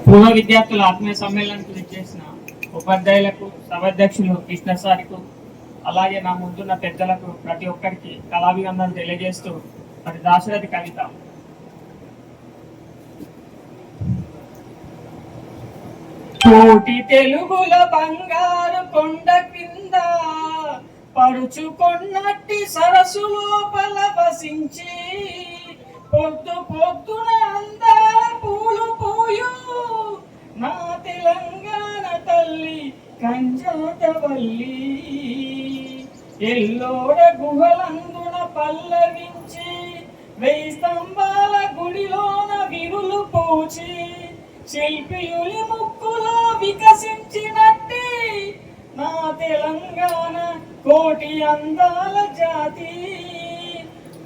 పూర్వ విద్యార్థుల ఆత్మీయ సమ్మేళనానికి విచ్చేసిన ఉపాధ్యాయులకు సభాధ్యక్షులు కృష్ణ సార్కు అలాగే నా ముందున్న పెద్దలకు ప్రతి ఒక్కరికి కళాభివందనలు తెలియజేస్తూ మరి దాశరథి కవిత. కోటి తెలుగుల బంగారు కొండ కింద పరుచుకొన్నట్టి సరస్సు లోపల వసించి పొద్దు పొద్దు కంజాతవల్లి ఎల్లోడ గుహలందున పల్లవించి వెయ్యి స్తంభాల గుడిలోన విరులు పోచి శిల్పియులి ముక్కులో వికసించినట్టి నా తెలంగాణ కోటి అందాల జాతి.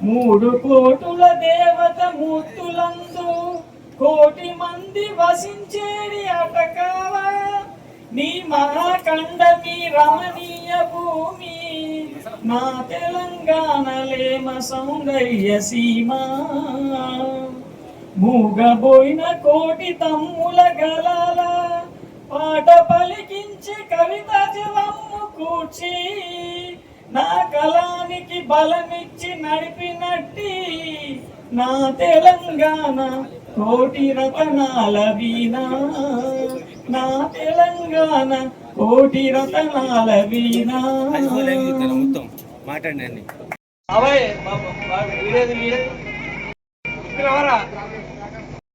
మూడు కోటుల దేవత మూర్తులందు కోటి మంది వసించేడి అటకా. నీ మహాకండ మీ రమణీయ భూమి. నా తెలంగాణలేమ సౌందర్య సీమా. మూగబోయిన కోటి తమ్ముల గలాల. పాట పలికించి కవిత జీవమ్ము కూర్చి. నా కళానికి బలమిచ్చి నడిపినట్టి నా తెలంగాణ కోటి రతనాల వీణా. తెలంగాణ కోటి రతనాల వీణా. మొత్తం మాట్లాడండి అవే మీరేది మీరే? ఇక్కడ